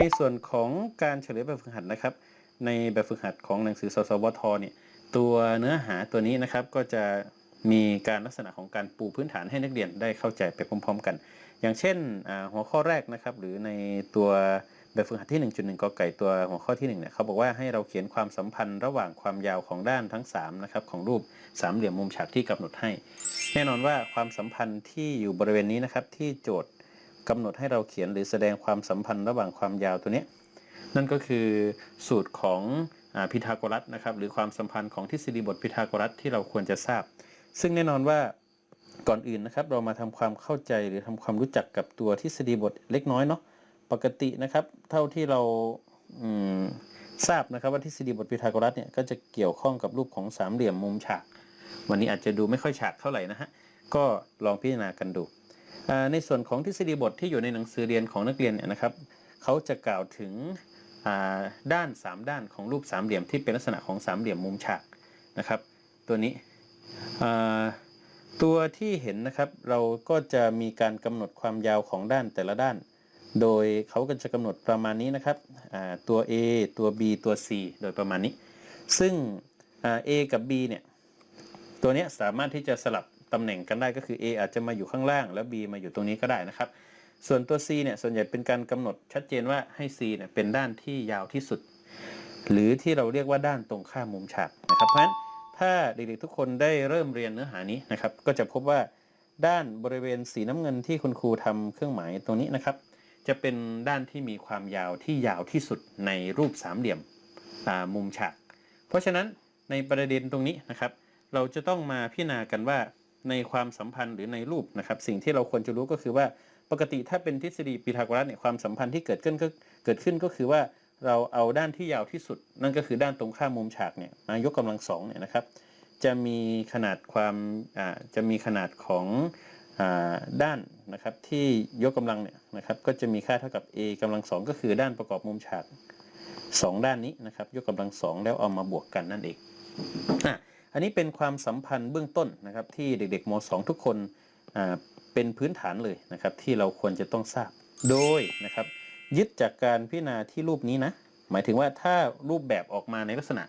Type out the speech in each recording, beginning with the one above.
ในส่วนของการเฉลยแบบฝึกหัดนะครับ ในแบบฝึกหัดของหนังสือสสวทเนี่ยตัวเนื้อหาตัวนี้นะครับก็จะมีการลักษณะของการปูพื้นฐานให้นักเรียนได้เข้าใจไปพร้อม ๆ กัน อย่างเช่นหัวข้อแรกนะครับ หรือในตัวแบบฝึกหัดที่ 1.1กอไก่ตัวหัวข้อที่1เนี่ยเขาบอกว่าให้เราเขียนความสัมพันธ์ระหว่างความยาวของด้านทั้ง3นะครับของรูปสามเหลี่ยมมุมฉากที่กำหนดให้ แน่นอนว่าความสัมพันธ์ที่อยู่บริเวณนี้นะครับที่โจทย์ กำหนดให้เราเขียนหรือแสดงความสัมพันธ์ระหว่างความยาวตัวนี้ นั่นก็คือสูตรของอพีทาโกรัสนะครับ หรือความสัมพันธ์ของทฤษฎีบทพีทาโกรัสที่เราควรจะทราบ ซึ่งแน่นอนว่าก่อนอื่นนะครับ เรามาทำความเข้าใจหรือทำความรู้จักกับตัวทฤษฎีบทเล็กน้อยเนาะปกตินะครับ เท่าที่เราทราบนะครับว่าทฤษฎีบทพีทาโกรัสเนี่ยก็จะเกี่ยวข้องกับรูปของสามเหลี่ยมมุมฉาก วันนี้อาจจะดูไม่ค่อยฉากเท่าไหร่นะฮะ ก็ลองพิจารณากันดู ในส่วนของทฤษฎีบทที่อยู่ในหนังสือเรียนของนักเรียนเนี่ยนะครับเขาจะกล่าวถึงอ่าด้าน 3 ด้านของรูปสามเหลี่ยมที่เป็นลักษณะของสามเหลี่ยมมุมฉากนะครับ ตัวนี้ตัวที่เห็นนะครับเราก็จะมีการกำหนดความยาวของด้านแต่ละด้าน โดยเขาก็จะกำหนดประมาณนี้นะครับตัว A ตัว B ตัว C โดยประมาณนี้ ซึ่งอ่า A กับ B เนี่ยตัวนี้สามารถที่จะสลับ ตำแหน่งกันได้ก็คือ A อาจจะมาอยู่ข้างล่าง แล้ว B มาอยู่ตรงนี้ก็ได้นะครับ ส่วนตัว C เนี่ยส่วนใหญ่เป็นการกำหนดชัดเจนว่าให้ C เนี่ยเป็นด้านที่ยาวที่สุด หรือที่เราเรียกว่าด้านตรงข้ามมุมฉากนะครับเพราะฉะนั้นถ้าเด็กๆทุกคนได้เริ่มเรียนเนื้อหานี้นะครับก็จะพบว่าด้านบริเวณสีน้ำเงินที่คุณครูทำเครื่องหมายตรงนี้นะครับ จะเป็นด้านที่มีความยาวที่ยาวที่สุดในรูปสามเหลี่ยมมุมฉาก เพราะฉะนั้นในประเด็นตรงนี้นะครับ เราจะต้องมาพิจารณากันว่า ในความสัมพันธ์หรือในรูปนะครับ สิ่งที่เราควรจะรู้ก็คือว่าปกติถ้าเป็นทฤษฎีพีทาโกรัสเนี่ยความสัมพันธ์ที่เกิดขึ้นก็เกิดขึ้นก็คือว่าเราเอาด้านที่ยาวที่สุด นั่นก็คือด้านตรงข้ามมุมฉากเนี่ยมายกกำลังสองเนี่ยนะครับ จะมีขนาดความจะมีขนาดของอด้านนะครับที่ยกกำลังเนี่ยนะครับก็จะมีค่าเท่ากับ a กำลังสองก็คือด้านประกอบมุมฉากสองด้านนี้นะครับ ยกกำลังสองแล้วเอามาบวกกันนั่นเองอะ อันนี้เป็นความสัมพันธ์เบื้องต้นนะครับที่เด็กๆม .2 ทุกคนเป็นพื้นฐานเลยนะครับที่เราควรจะต้องทราบ โดยนะครับยึดจากการพิจารณาที่รูปนี้นะ หมายถึงว่าถ้ารูปแบบออกมาในลักษณะ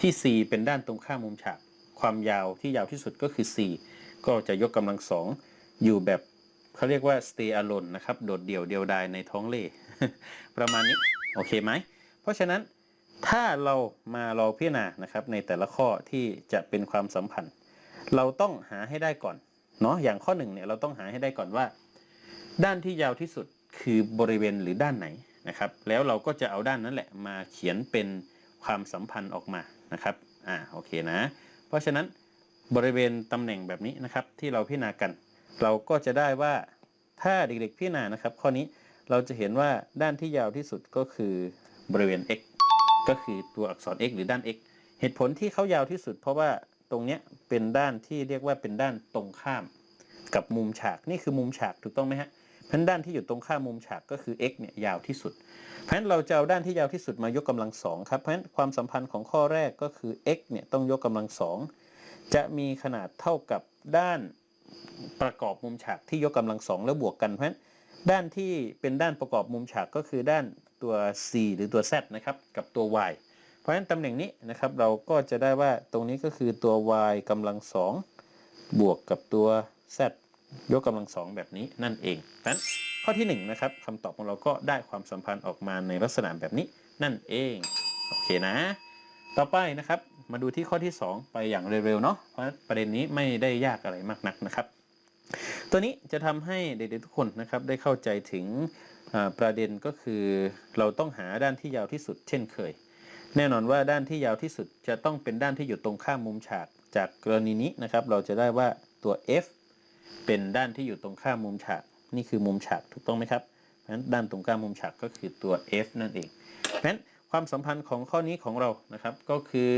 ที่ c เป็นด้านตรงข้ามมุมฉาก ความยาวที่ยาวที่สุดก็คือ c ก็จะยกกำลังสองอยู่แบบเขาเรียกว่า stay alone นะครับ โดดเดี่ยวเดียวดายในท้องเล่ ประมาณนี้ โอเคไหม เพราะฉะนั้น ถ้าเรามาเราพิจารณานะครับในแต่ละข้อที่จะเป็นความสัมพันธ์ เราต้องหาให้ได้ก่อนเนาะอย่างข้อหนึ่งเนี่ยเราต้องหาให้ได้ก่อนว่า ด้านที่ยาวที่สุดคือบริเวณหรือด้านไหนนะครับ แล้วเราก็จะเอาด้านนั้นแหละมาเขียนเป็นความสัมพันธ์ออกมานะครับอ่าโอเคนะ เพราะฉะนั้นบริเวณตำแหน่งแบบนี้นะครับที่เราพิจารณากัน เราก็จะได้ว่าถ้าเด็กๆพิจารณานะครับ ข้อนี้เราจะเห็นว่าด้านที่ยาวที่สุดก็คือบริเวณ x ก็คือตัวอักษร x หรือด้าน x เหตุผลที่เขายาวที่สุด เพราะว่าตรงเนี้ยเป็นด้านที่เรียกว่าเป็นด้านตรงข้าม กับมุมฉากนี่คือมุมฉากถูกต้องไหมฮะพันด้านที่อยู่ตรงข้ามมุมฉากก็คือ x เนี่ยยาวที่สุด เพราะฉะนั้นเราจะเอาด้านที่ยาวที่สุดมายกกำลังสองครับ เพราะฉะนั้นความสัมพันธ์ของข้อแรกก็คือ x เนี่ยต้องยกกำลังสองจะมีขนาดเท่ากับด้านประกอบมุมฉากที่ยกกำลังสองแล้วบวกกัน เพราะฉะนั้นด้านที่เป็นด้านประกอบมุมฉากก็คือด้าน ตัว c หรือตัว z นะครับกับตัว y เพราะฉะนั้นตำแหน่งนี้นะครับเราก็จะได้ว่าตรงนี้ก็คือตัว y กำลังสองบวกกับตัว z ยกกำลังสองแบบนี้นั่นเองนั้นข้อที่หนึ่งนะครับคำตอบของเราก็ได้ความสัมพันธ์ออกมาในลักษณะแบบนี้นั่นเองโอเคนะ ต่อไปนะครับมาดูที่ข้อที่ 2 ไปอย่างเร็วๆเนาะเพราะประเด็นนี้ไม่ได้ยากอะไรมากนักนะครับ ตัวนี้จะทำให้เด็กๆทุกคนนะครับได้เข้าใจถึง ประเด็นก็คือเราต้องหาด้านที่ยาวที่สุด เช่นเคย แน่นอนว่าด้านที่ยาวที่สุดจะต้องเป็นด้านที่อยู่ตรงข้ามมุมฉาก จากกรณีนี้นะครับ เราจะได้ว่าตัว f เป็นด้านที่อยู่ตรงข้ามมุมฉาก นี่คือมุมฉากถูกต้องไหมครับเพราะฉะนั้นด้านตรงข้ามมุมฉากก็คือตัว f นั่นเองเพราะฉะนั้นความสัมพันธ์ของข้อนี้ของเรานะครับก็คือ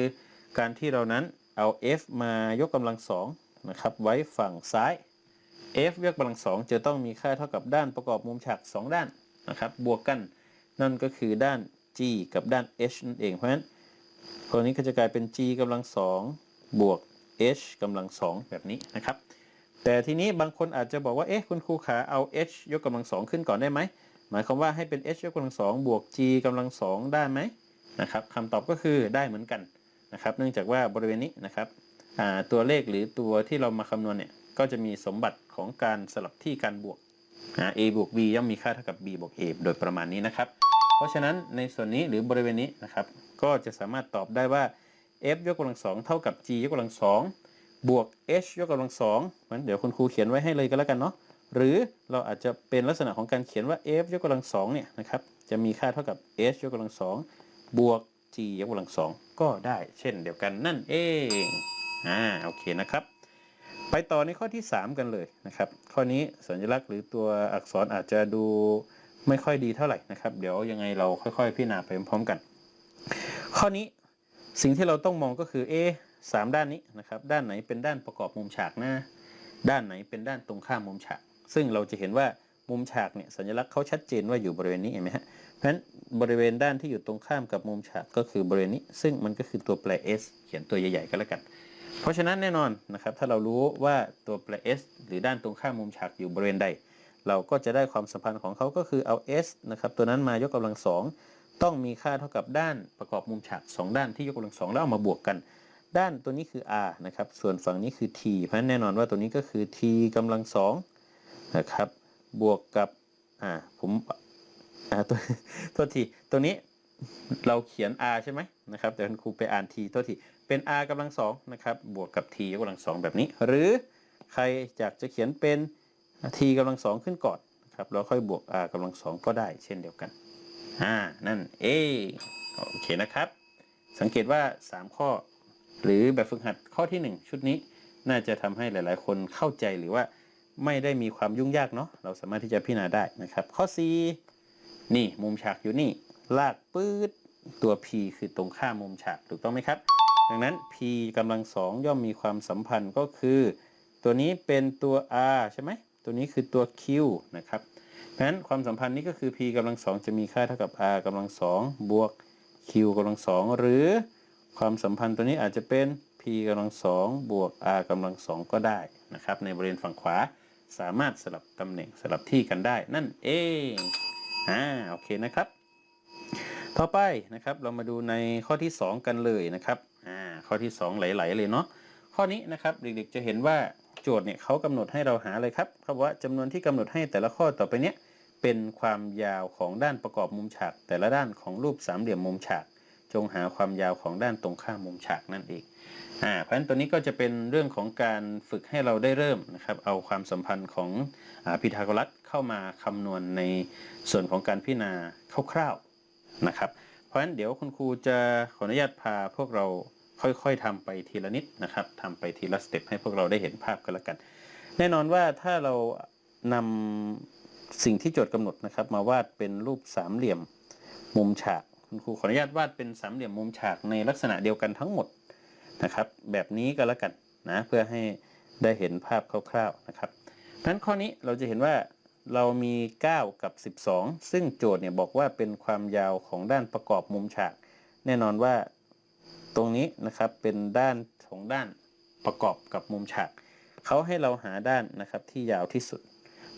การที่เรานั้นเอา f มายกกำลังสองนะครับไว้ฝั่งซ้าย f ยกกำลังสองจะต้องมีค่าเท่ากับด้านประกอบมุมฉากสองด้านนะครับ บวกกันนั่นก็คือด้าน g กับด้าน h นั่นเองเพราะฉะนั้นตัวนี้ก็จะกลายเป็น g กำลังสองบวก h กำลังสองแบบนี้นะครับ แต่ทีนี้บางคนอาจจะบอกว่าเอ๊ะคุณครูขาเอา h ยกกำลังสองขึ้นก่อนได้ไหมหมายความว่าให้เป็น h ยกกำลังสองบวก g กำลังสองได้ไหมนะครับคำตอบก็คือได้เหมือนกันนะครับ เนื่องจากว่าบริเวณนี้นะครับตัวเลขหรือตัวที่เรามาคำนวณเนี่ย ก็จะมีสมบัติของการสลับที่การบวกอ่า a บวก b ย่อมมีค่าเท่ากับ b บวก a โดยประมาณนี้นะครับ เพราะฉะนั้นในส่วนนี้หรือบริเวณนี้นะครับ ก็จะสามารถตอบได้ว่า f ยกกำลังสองเท่ากับ g ยกกำลังสองบวก h ยกกำลังสองมันเดี๋ยวคุณครูเขียนไว้ให้เลยก็แล้วกันเนาะหรือเราอาจจะเป็นลักษณะของการเขียนว่า f ยกกำลังสองเนี่ยนะครับจะมีค่าเท่ากับ h ยกกำลังสองบวก g ยกกำลังสองก็ได้เช่นเดียวกันนั่นเองอ่าโอเคนะครับ ไปต่อในข้อที่ 3 กันเลยนะครับ ข้อนี้สัญลักษณ์หรือตัวอักษรอาจจะดูไม่ค่อยดีเท่าไหร่นะครับ เดี๋ยวยังไงเราค่อยๆ พิจารณาไปพร้อมๆกัน ข้อนี้สิ่งที่เราต้องมองก็คือเอสามด้านนี้นะครับ ด้านไหนเป็นด้านประกอบมุมฉากหน้า ด้านไหนเป็นด้านตรงข้ามมุมฉาก ซึ่งเราจะเห็นว่ามุมฉากเนี่ยสัญลักษณ์เขาชัดเจนว่าอยู่บริเวณนี้เห็นไหมฮะเพราะฉะนั้นบริเวณด้านที่อยู่ตรงข้ามกับมุมฉากก็คือบริเวณนี้ ซึ่งมันก็คือตัวแปร s เขียนตัวใหญ่ๆก็แล้วกัน ราะฉะนั้นแน่นอนนะครับถ้าเรารู้ว่าตัวแปร s หรือด้านตรงข้ามมุมฉากอยู่บริเวณใด เราก็จะได้ความสัมพันธ์ของเขาก็คือเอา s นะครับตัวนั้นมายกกำลังสองต้องมีค่าเท่ากับด้านประกอบมุมฉาก 2 ด้านที่ยกกำลังสองแล้วเอามาบวกกัน ด้านตัวนี้คือ r นะครับส่วนฝั่งนี้คือ t เพราะฉะนั้นแน่นอนว่าตัวนี้ก็คือ t กำลังสองนะครับบวกกับอ่าผมอ่าตัวตัวทีตัวนี้ เราเขียน r ใช่ไหมนะครับแต่คุณครูไปอ่าน t ตัวทีเป็น r กำลังสองนะครับบวกกับ t ยกกำลังสองแบบนี้ หรือใครอยากจะเขียนเป็น t กำลังสองขึ้นก่อนนะครับแล้วค่อยบวก r กำลังสองก็ได้เช่นเดียวกันอ่านั่นเอโอเคนะครับ สังเกตว่า 3 ข้อ หรือแบบฝึกหัดข้อที่ 1 ชุดนี้น่าจะทำให้หลายๆ คนเข้าใจหรือว่าไม่ได้มีความยุ่งยากเนาะเราสามารถที่จะพิจารณาได้นะครับ ข้อ 4 นี่มุมฉากอยู่นี่ ลากปื๊ดตัว p คือตรงข้ามมุมฉากถูกต้องไหมครับ ดังนั้น p กำลังสองย่อมมีความสัมพันธ์ก็คือ ตัวนี้เป็นตัว r ใช่ไหมตัวนี้คือตัว q นะครับเพราะฉะนั้นความสัมพันธ์นี้ก็คือ p กำลังสองจะมีค่าเท่ากับ r กำลังสองบวก q กำลังสองหรือความสัมพันธ์ตัวนี้อาจจะเป็น p กำลังสองบวก r กำลังสองก็ได้นะครับในบริเวณฝั่งขวาสามารถสลับตำแหน่งสลับที่กันได้นั่นเองอ่าโอเคนะครับ ต่อไปนะครับ เรามาดูในข้อที่ 2 กันเลยนะครับอ่าข้อที่ 2 ไหลๆเลยเนาะข้อนี้นะครับเด็กๆจะเห็นว่าโจทย์เนี่ยเขากำหนดให้เราหาเลยครับเขาบอกว่าจำนวนที่กำหนดให้แต่ละข้อต่อไปเนี้ยเป็นความยาวของด้านประกอบมุมฉาก แต่ละด้านของรูปสามเหลี่ยมมุมฉาก จงหาความยาวของด้านตรงข้ามมุมฉากนั่นเองอ่าเพราะฉะนั้นตัวนี้ก็จะเป็นเรื่องของการฝึกให้เราได้เริ่มนะครับเอาความสัมพันธ์ของอพีทาโกรัสเข้ามาคำนวณในส่วนของการพิจารณาคร่าวๆ นะครับ เพราะฉะนั้นเดี๋ยวคุณครูจะขออนุญาตพาพวกเราค่อยๆทำไปทีละนิดนะครับทำไปทีละสเต็ปให้พวกเราได้เห็นภาพกันละกัน แน่นอนว่าถ้าเรานำสิ่งที่โจทย์กำหนดนะครับ มาวาดเป็นรูปสามเหลี่ยมมุมฉาก คุณครูขออนุญาตวาดเป็นสามเหลี่ยมมุมฉากในลักษณะเดียวกันทั้งหมดนะครับ แบบนี้ก็แล้วกันนะเพื่อให้ได้เห็นภาพคร่าวๆนะครับนั้นข้อนี้เราจะเห็นว่า เรามี 9 กับ 12 ซึ่งโจทย์เนี่ยบอกว่าเป็นความยาวของด้านประกอบมุมฉาก แน่นอนว่าตรงนี้นะครับเป็นด้านของด้านประกอบกับมุมฉากเขาให้เราหาด้านนะครับที่ยาวที่สุด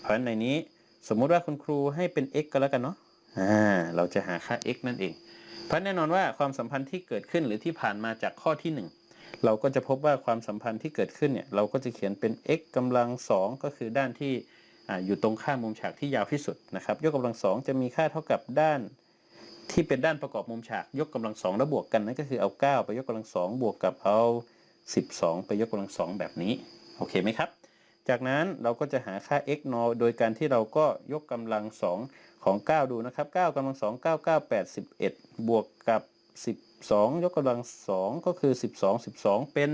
เพราะฉะนั้นในนี้สมมุติว่าคุณครูให้เป็น x ก็แล้วกันเนาะอ่าเราจะหาค่า x นั่นเอง เพราะแน่นอนว่าความสัมพันธ์ที่เกิดขึ้นหรือที่ผ่านมาจากข้อที่ 1 เราก็จะพบว่าความสัมพันธ์ที่เกิดขึ้นเนี่ยเราก็จะเขียนเป็น x กำลัง 2 ก็คือด้านที่ อยู่ตรงข้ามมุมฉากที่ยาวที่สุดนะครับ ยกกำลังสองจะมีค่าเท่ากับด้านที่เป็นด้านประกอบมุมฉาก ยกกำลังสองแล้วบวกกันนั่นก็คือเอา 9 ไปยกกำลังสองบวกกับเอา 12 ไปยกกำลังสองแบบนี้โอเคไหมครับจากนั้นเราก็จะหาค่า x นอโดยการที่เราก็ยกกำลังสองของ 9 ดูนะครับ 9กำลังสอง9 9 8 11 บวกกับ 12 ยกกำลังสองก็คือ 12 12 เป็น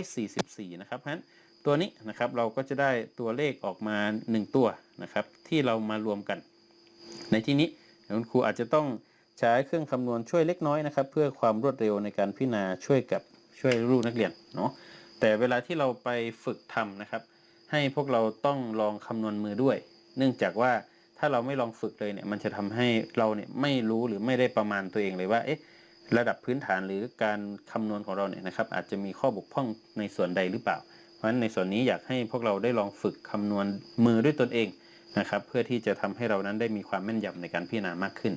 144 นะครับเพราะฉะนั้น ตัวนี้นะครับเราก็จะได้ตัวเลขออกมา 1 ตัวนะครับ ที่เรามารวมกัน ในที่นี้คุณครูอาจจะต้องใช้เครื่องคำนวณช่วยเล็กน้อยนะครับ เพื่อความรวดเร็วในการพิจารณาช่วยกับช่วยลูกนักเรียนเนาะแต่เวลาที่เราไปฝึกทำนะครับ ให้พวกเราต้องลองคำนวณมือด้วย เนื่องจากว่าถ้าเราไม่ลองฝึกเลยเนี่ยมันจะทำให้เราเนี่ยไม่รู้หรือไม่ได้ประมาณตัวเองเลยว่าเอ๊ะระดับพื้นฐานหรือการคำนวณของเราเนี่ยนะครับอาจจะมีข้อบกพร่องในส่วนใดหรือเปล่า เพราะฉะนั้นในส่วนนี้อยากให้พวกเราได้ลองฝึกคำนวณมือด้วยตนเองนะครับ เพื่อที่จะทำให้เรานั้นได้มีความแม่นยำในการพิจารณามากขึ้น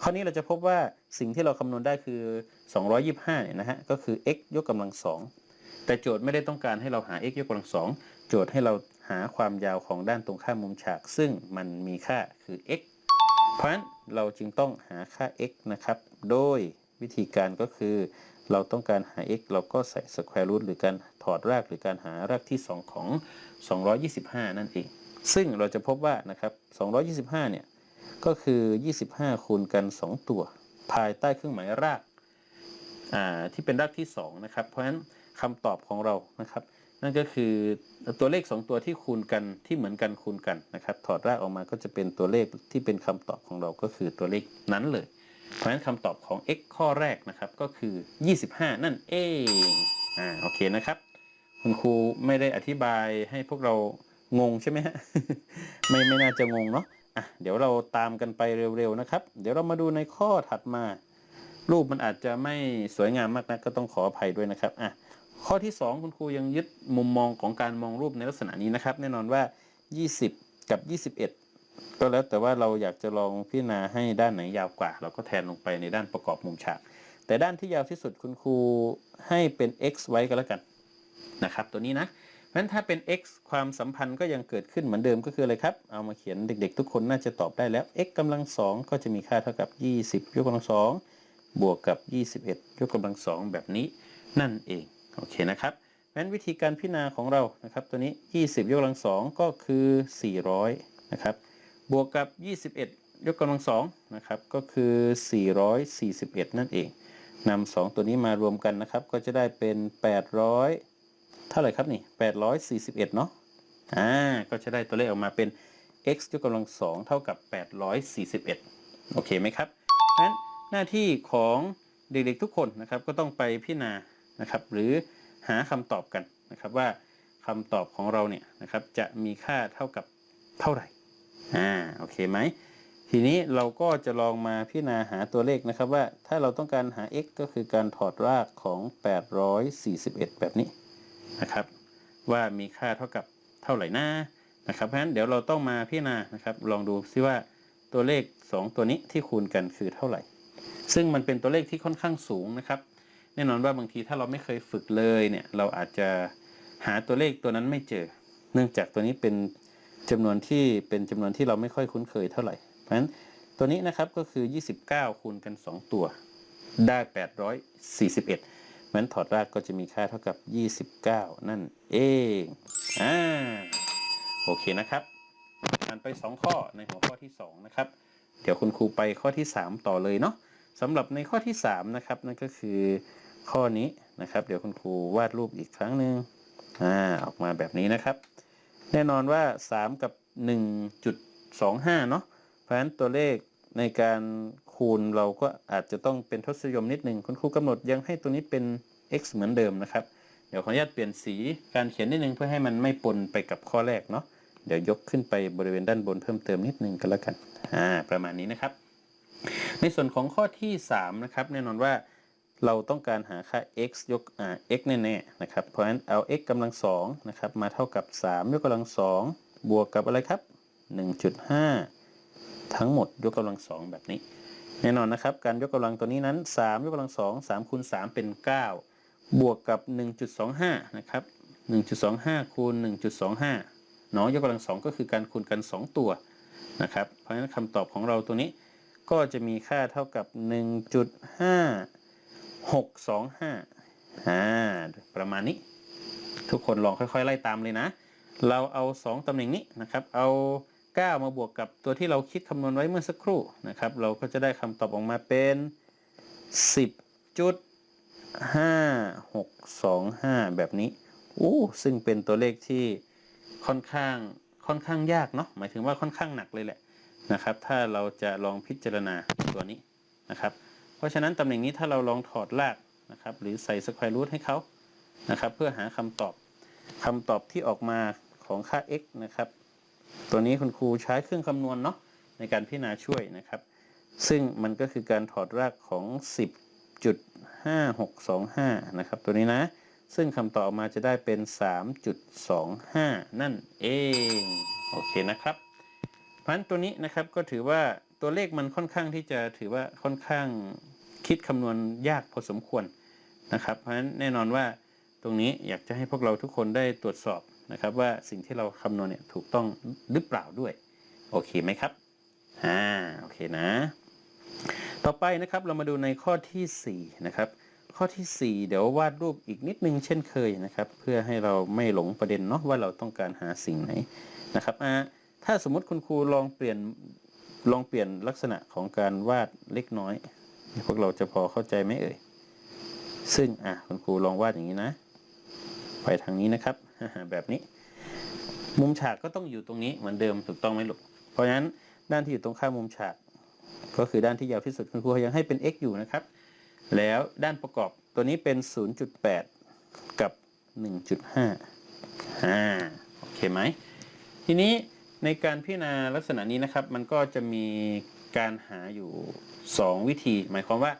ข้อนี้เราจะพบว่าสิ่งที่เราคำนวณได้คือ 225เนี่ยนะฮะก็คือ x ยกกำลังสองแต่โจทย์ไม่ได้ต้องการให้เราหา x ยกกำลังสองโจทย์ให้เราหาความยาวของด้านตรงข้ามมุมฉาก ซึ่งมันมีค่าคือ x เพราะฉะนั้นเราจึงต้องหาค่า x นะครับ โดยวิธีการก็คือ เราต้องการหา x เราก็ใส่ square root หรือการ ถอดรากหรือการหารากที่ 2 ของ 225 นั่นเอง ซึ่งเราจะพบว่านะครับ225 เนี่ย ก็คือ 25 คูณกัน 2 ตัว ภายใต้เครื่องหมายรากอ่าที่เป็นรากที่ 2 นะครับ เพราะฉะนั้นคำตอบของเรานะครับ นั่นก็คือตัวเลข 2 ตัวที่คูณกันที่เหมือนกันคูณกันนะครับ ถอดรากออกมาก็จะเป็นตัวเลขที่เป็นคำตอบของเราก็คือตัวเลขนั้นเลยเพราะฉะนั้นคำตอบของ x ข้อแรกนะครับก็คือ 25 นั่นเอง อ่า โอเคนะครับ คุณครูไม่ได้อธิบายให้พวกเรางงใช่ไหมฮะไม่ไม่น่าจะงงเนาะอะเดี๋ยวเราตามกันไปเร็วๆนะครับ เดี๋ยวเรามาดูในข้อถัดมา รูปมันอาจจะไม่สวยงามมากนะก็ต้องขออภัยด้วยนะครับอะข้อที่ 2 คุณครูยังยึดมุมมองของการมองรูปในลักษณะนี้นะครับ แน่นอนว่า 20 กับ 21 ก็แล้วแต่ว่าเราอยากจะลองพิจารณาให้ด้านไหนยาวกว่า เราก็แทนลงไปในด้านประกอบมุมฉาก แต่ด้านที่ยาวที่สุดคุณครูให้เป็น x ไว้ก็แล้วกัน นะครับตัวนี้นะเพราะฉะนั้นถ้าเป็น x ความสัมพันธ์ก็ยังเกิดขึ้นเหมือนเดิมก็คืออะไรครับ เอามาเขียนเด็กๆ ทุกคนน่าจะตอบได้แล้ว x กำลังสองก็จะมีค่าเท่ากับ 20 ยกกำลังสองบวกกับ 21 ยกกำลังสองแบบนี้นั่นเองโอเคนะครับเพราะฉะนั้นวิธีการพิจารณาของเรานะครับตัวนี้ 20 ยกกำลังสองก็คือ 400 นะครับบวกกับ 21 ยกกำลังสองนะครับก็คือ 441 นั่นเองนำ2ตัวนี้มารวมกันนะครับก็จะได้เป็น 800 เท่าไหร่ครับนี่841เนาะอ่าก็จะได้ตัวเลขออกมาเป็น x ยกกำลังสองเท่ากับ 841 โอเคไหมครับเพราะฉะนั้นหน้าที่ของเด็กๆทุกคนนะครับก็ต้องไปพิจารณานะครับหรือหาคำตอบกันนะครับว่าคำตอบของเราเนี่ยนะครับจะมีค่าเท่ากับเท่าไหร่อ่าโอเคไหมทีนี้เราก็จะลองมาพิจารณาหาตัวเลขนะครับว่าถ้าเราต้องการหา x ก็คือการถอดรากของ 841 แบบนี้ นะครับ ว่ามีค่าเท่ากับเท่าไหร่นะนะครับเพราะฉะนั้นเดี๋ยวเราต้องมาพิจารณานะครับ ลองดูซิว่าตัวเลข 2 ตัวนี้ที่คูณกันคือเท่าไหร่ ซึ่งมันเป็นตัวเลขที่ค่อนข้างสูงนะครับ แน่นอนว่าบางทีถ้าเราไม่เคยฝึกเลยเนี่ยเราอาจจะหาตัวเลขตัวนั้นไม่เจอ เนื่องจากตัวนี้เป็นจำนวนที่เป็นจำนวนที่เราไม่ค่อยคุ้นเคยเท่าไหร่ เพราะฉะนั้นตัวนี้นะครับก็คือ 29 คูณกัน 2 ตัวได้ 841 เพราะฉะนั้นถอดรากก็จะมีค่าเท่ากับ 29 นั่นเองอ่าโอเคนะครับผ่านไป 2 ข้อในหัวข้อที่ 2 นะครับ เดี๋ยวคุณครูไปข้อที่ 3 ต่อเลยเนาะสำหรับในข้อที่ 3 นะครับ นั่นก็คือข้อนี้นะครับ เดี๋ยวคุณครูวาดรูปอีกครั้งหนึ่งอ่าออกมาแบบนี้นะครับ แน่นอนว่า 3 กับ 1.25 เนาะเพราะฉะนั้นตัวเลขในการ คูณเราก็อาจจะต้องเป็นทศนิยมนิดหนึ่งคุณครูกำหนดยังให้ตัวนี้เป็น x เหมือนเดิมนะครับ เดี๋ยวขออนุญาตเปลี่ยนสีการเขียนนิดนึงเพื่อให้มันไม่ปนไปกับข้อแรกเนาะเดี๋ยวยกขึ้นไปบริเวณด้านบนเพิ่มเติมนิดนึงก็แล้วกันอ่าประมาณนี้นะครับ ในส่วนของข้อที่ 3 นะครับ แน่นอนว่าเราต้องการหาค่า x ยกอ่า x แน่ๆนะครับเพราะฉะนั้นเอา x กำลังสองนะครับมาเท่ากับ 3 ยกกำลังสองบวกกับอะไรครับ 1.5 ทั้งหมดยกกำลังสองแบบนี้ แน่นอนนะครับ การยกกำลังตัวนี้นั้น 3 ยกกำลังสอง3คูณ3เป็น 9 บวกกับ 1.25 นะครับ 1.25 คูณ 1.25 เนาะยกกำลังสองก็คือการคูณกัน 2 ตัวนะครับ เพราะฉะนั้นคำตอบของเราตัวนี้ก็จะมีค่าเท่ากับ 1.5625 อ่า ประมาณนี้ ทุกคนลองค่อยๆ ไล่ตามเลยนะ เราเอา 2ตำแหน่งนี้นะครับ เอา 9 มาบวกกับตัวที่เราคิดคำนวณไว้เมื่อสักครู่นะครับ เราก็จะได้คำตอบออกมาเป็น 10จุด5625 แบบนี้อู้ซึ่งเป็นตัวเลขที่ค่อนข้างค่อนข้างยากเนาะหมายถึงว่าค่อนข้างหนักเลยแหละนะครับ ถ้าเราจะลองพิจารณาตัวนี้นะครับ เพราะฉะนั้นตำแหน่งนี้ถ้าเราลองถอดรากนะครับ หรือใส่สแควร์รูทให้เขานะครับ เพื่อหาคำตอบคำตอบที่ออกมาของค่า x นะครับ ตัวนี้คุณครูใช้เครื่องคำนวณเนาะในการพิจารณาช่วยนะครับ ซึ่งมันก็คือการถอดรากของ 10.5625 นะครับ ตัวนี้นะ ซึ่งคำตอบออกมาจะได้เป็น 3.25 นั่นเอง โอเคนะครับ เพราะฉะนั้นตัวนี้นะครับก็ถือว่าตัวเลขมันค่อนข้างที่จะถือว่าค่อนข้างคิดคำนวณยากพอสมควรนะครับ เพราะฉะนั้นแน่นอนว่าตรงนี้อยากจะให้พวกเราทุกคนได้ตรวจสอบ นะครับว่าสิ่งที่เราคำนวณเนี่ยถูกต้องหรือเปล่าด้วย โอเคไหมครับอ่าโอเคนะ ต่อไปนะครับเรามาดูในข้อทีสี่4นะครับข้อทีสี่ 4 เดี๋ยววาดรูปอีกนิดนึงเช่นเคยนะครับ เพื่อให้เราไม่หลงประเด็นเนาะว่าเราต้องการหาสิ่งไหนนะครับอ่าถ้าสมมติคุณครูลองเปลี่ยนลองเปลี่ยนลักษณะของการวาดเล็กน้อย พวกเราจะพอเข้าใจไหมเอ่ยซึ่งอะคุณครูลองวาดอย่างนี้นะ ไปทางนี้นะครับ แบบนี้ มุมฉากก็ต้องอยู่ตรงนี้เหมือนเดิมถูกต้องไหมลูก เพราะฉะนั้นด้านที่อยู่ตรงข้ามมุมฉาก ก็คือด้านที่ยาวที่สุดคุณครูยังให้เป็น x อยู่นะครับ แล้วด้านประกอบตัวนี้เป็น 0.8 กับ 1.5อ่าโอเคไหม ทีนี้ในการพิจารณาลักษณะนี้นะครับ มันก็จะมีการหาอยู่ 2 วิธี หมายความว่า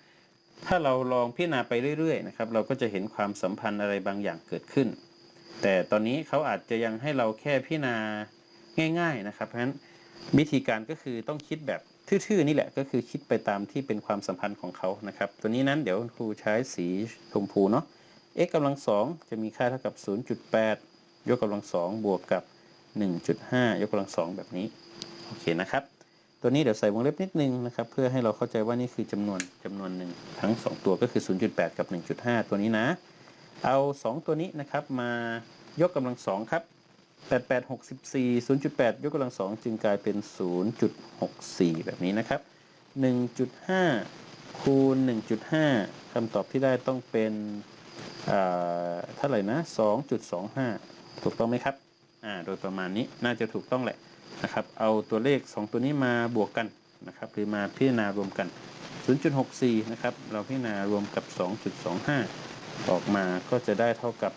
ถ้าเราลองพิจารณาไปเรื่อยๆนะครับ เราก็จะเห็นความสัมพันธ์อะไรบางอย่างเกิดขึ้น แต่ตอนนี้เขาอาจจะยังให้เราแค่พิจารณาง่าย ๆนะครับ เพราะฉะนั้นวิธีการก็คือต้องคิดแบบทื่อๆนี่แหละก็คือคิดไปตามที่เป็นความสัมพันธ์ของเขานะครับ ตัวนี้นั้นเดี๋ยวครูใช้สีชมพูเนาะ x กำลังสองจะมีค่าเท่ากับ 0.8 ยกกำลังสองบวกกับ 1.5 ยกกำลังสองแบบนี้ โอเคนะครับ ตัวนี้เดี๋ยวใส่วงเล็บนิดนึงนะครับ เพื่อให้เราเข้าใจว่านี่คือจำนวนจำนวนหนึ่งทั้ง 2 ตัวก็คือ 0.8 กับ 1.5 ตัวนี้นะ เอา 2 ตัวนี้นะครับมายกกำลังสองครับ 8864 0.8 ยกกำลังสองจึงกลายเป็น 0.64 แบบนี้นะครับ 1.5 คูณ 1.5คำตอบที่ได้ต้องเป็นอ่าเท่าไหร่นะ 2.25 ถูกต้องไหมครับอ่าโดยประมาณนี้น่าจะถูกต้องแหละนะครับ เอาตัวเลข 2 ตัวนี้มาบวกกันนะครับหรือมาพิจารณารวมกัน 0.64 นะครับ เราพิจารณารวมกับ 2.25 ออกมาก็จะได้เท่ากับ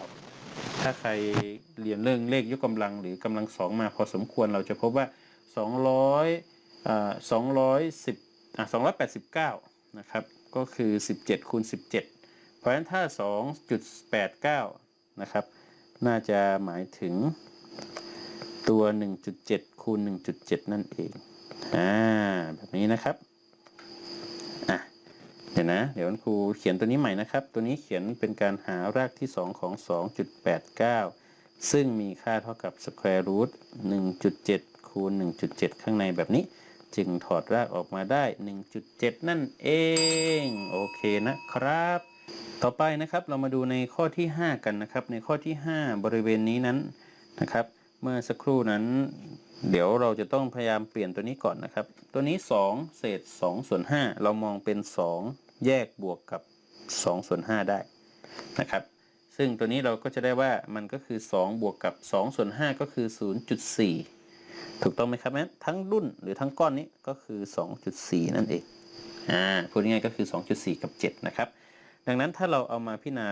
2.89 ถ้าใครเรียนเรื่องเลขยกกำลังหรือกำลังสองมาพอสมควรเราจะพบว่า 200อ่า210อ่า289 นะครับ ก็คือ 17คูณ17 เพราะฉะนั้นถ้า 2.89 นะครับ น่าจะหมายถึงตัว 1.7คูณ1.7 นั่นเอง อ่า แบบนี้นะครับ เดี๋ยวนะ เดี๋ยวครูเขียนตัวนี้ใหม่นะครับ ตัวนี้เขียนเป็นการหารากที่ 2 ของ 2.89 ซึ่งมีค่าเท่ากับ square root 1.7 คูณ 1.7 ข้างในแบบนี้ จึงถอดรากออกมาได้ 1.7 นั่นเอง โอเคนะครับ ต่อไปนะครับเรามาดูในข้อที่ 5 กันนะครับ ในข้อที่ 5 บริเวณนี้นั้นนะครับ เมื่อสักครู่นั้น เดี๋ยวเราจะต้องพยายามเปลี่ยนตัวนี้ก่อนนะครับ ตัวนี้ 2 เศษ2ส่วน5เรามองเป็น 2 แยกบวกกับ2ส่วน5ได้นะครับ ซึ่งตัวนี้เราก็จะได้ว่ามันก็คือ 2 บวกกับ2ส่วน5ก็คือ 0.4 ถูกต้องไหมครับแม้ทั้งรุ่นหรือทั้งก้อนนี้ก็คือ 2.4 นั่นเองอ่าพูดง่ายๆก็คือ 2.4 กับ 7 นะครับ ดังนั้นถ้าเราเอามาพิจารณา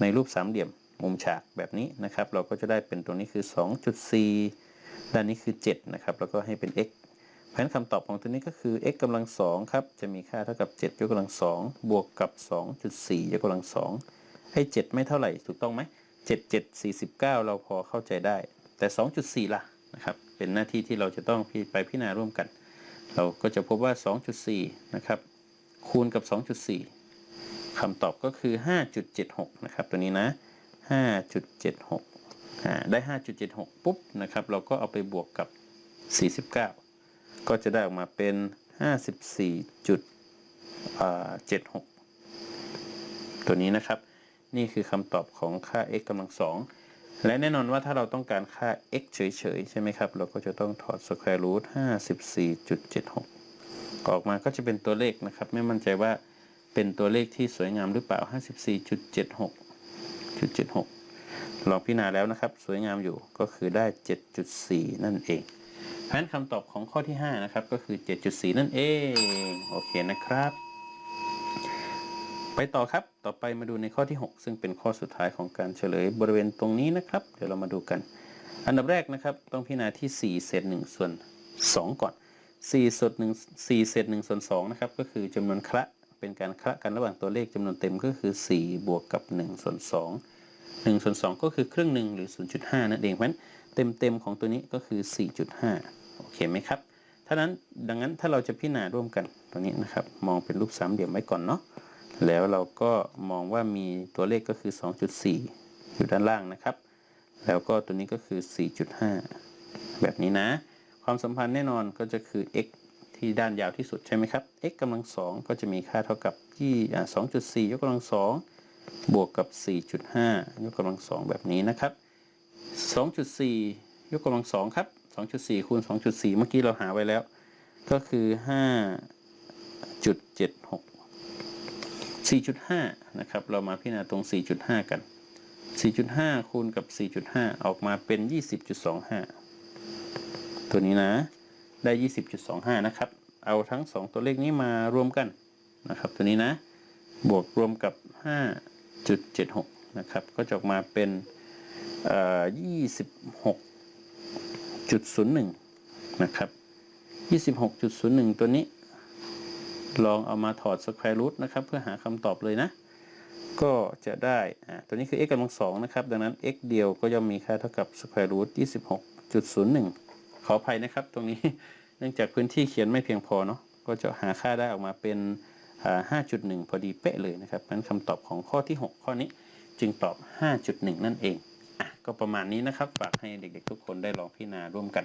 ในรูปสามเหลี่ยม มุมฉากแบบนี้นะครับ เราก็จะได้เป็นตรงนี้คือ 2.4 ด้านนี้คือ 7 นะครับ แล้วก็ให้เป็น x เพราะฉะนั้นคำตอบของตัวนี้ก็คือ x กำลังสองครับ จะมีค่าเท่ากับ 7 ยกกำลังสองบวกกับ 2.4 ยกกำลังสองให้ 7 ไม่เท่าไหร่ ถูกต้องไหม 7 7 49 เราพอเข้าใจได้ แต่ 2.4 ล่ะนะครับ เป็นหน้าที่ที่เราจะต้องไปพิจารณาร่วมกัน เราก็จะพบว่า 2.4 นะครับ คูณกับ 2.4 คำตอบก็คือ 5.76 นะครับ ตัวนี้นะ 5.76อ่าได้ 5.76 ปุ๊บนะครับเราก็เอาไปบวกกับ 49 ก็จะได้ออกมาเป็น 54.76 ตัวนี้นะครับ นี่คือคำตอบของค่า x กำลังสองและแน่นอนว่าถ้าเราต้องการค่า x เฉยๆ ใช่ไหมครับ เราก็จะต้องถอด square root 54.76 ออกมาก็จะเป็นตัวเลขนะครับ ไม่มั่นใจว่าเป็นตัวเลขที่สวยงามหรือเปล่า 54.76 จุด76 ลองพิจารณาแล้วนะครับ สวยงามอยู่ก็คือได้ 7.4 นั่นเองเพราะฉะนั้นคำตอบของข้อที่ 5 นะครับ ก็คือ 7.4 นั่นเอง โอเคนะครับ ไปต่อครับต่อไปมาดูในข้อที่ 6 ซึ่งเป็นข้อสุดท้ายของการเฉลยบริเวณตรงนี้นะครับ เดี๋ยวเรามาดูกัน อันดับแรกนะครับ ต้องพิจารณาที่4เศษ1ส่วน 2 ก่อน4ส่วน1 4เศษ1ส่วน2นะครับก็คือจำนวนคละเป็นการคละกันระหว่างตัวเลขจำนวนเต็มก็คือ 4 บวกกับ1ส่วน2 1ส่วน2ก็คือครึ่งหนึ่งหรือ 0.5 นั่นเองเพราะฉะนั้นเต็มเต็มๆของตัวนี้ก็คือ 4.5 โอเคไหมครับถ้านั้นดังนั้นถ้าเราจะพิจารณาร่วมกันตัวนี้นะครับ มองเป็นรูปสามเหลี่ยมไว้ก่อนเนาะแล้วเราก็มองว่ามีตัวเลขก็คือ 2.4 อยู่ด้านล่างนะครับ แล้วก็ตัวนี้ก็คือ 4.5 แบบนี้นะ ความสัมพันธ์แน่นอนก็จะคือ x ที่ด้านยาวที่สุดใช่ไหมครับ x กำลังสองก็จะมีค่าเท่ากับที่อ่า2.4 ยกกำลังสอง บวกกับ 4.5 ยกกำลังสองแบบนี้นะครับ 2.4 ยกกำลังสองครับ 2.4 คูณ 2.4 เมื่อกี้เราหาไว้แล้ว ก็คือ 5.76 4.5 นะครับ เรามาพิจารณาตรง 4.5 กัน 4.5 คูณกับ 4.5 ออกมาเป็น 20.25 ตัวนี้นะ ได้ 20.25 นะครับ เอาทั้ง 2 ตัวเลขนี้มารวมกันนะครับ ตัวนี้นะ บวกรวมกับ 5 5.76 นะครับ ก็จะออกมาเป็นเอ่อ26.01 นะครับ 26.01 ตัวนี้ ลองเอามาถอด square root นะครับ เพื่อหาคำตอบเลยนะ ก็จะได้ ตัวนี้คือ x กำลังสองนะครับ ดังนั้น x เดียวก็ย่อมมีค่าเท่ากับ square root 26.01 ขออภัยนะครับ ตรงนี้ เนื่องจากพื้นที่เขียนไม่เพียงพอเนาะ ก็จะหาค่าได้ออกมาเป็น 5.1 พอดีเป๊ะเลยนะครับนั้นคำตอบของข้อที่ 6 ข้อนี้จึงตอบ 5.1 นั่นเองอะก็ประมาณนี้นะครับ ฝากให้เด็กๆ ทุกคนได้ลองพิจารณาร่วมกัน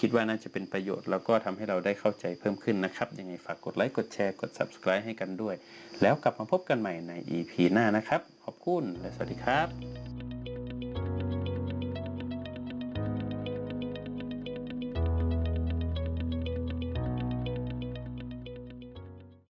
คิดว่าน่าจะเป็นประโยชน์ แล้วก็ทำให้เราได้เข้าใจเพิ่มขึ้นนะครับ ยังไงฝากกดไลค์ กดแชร์ กด subscribe ให้กันด้วย แล้วกลับมาพบกันใหม่ใน EP หน้านะครับ ขอบคุณ และสวัสดีครับ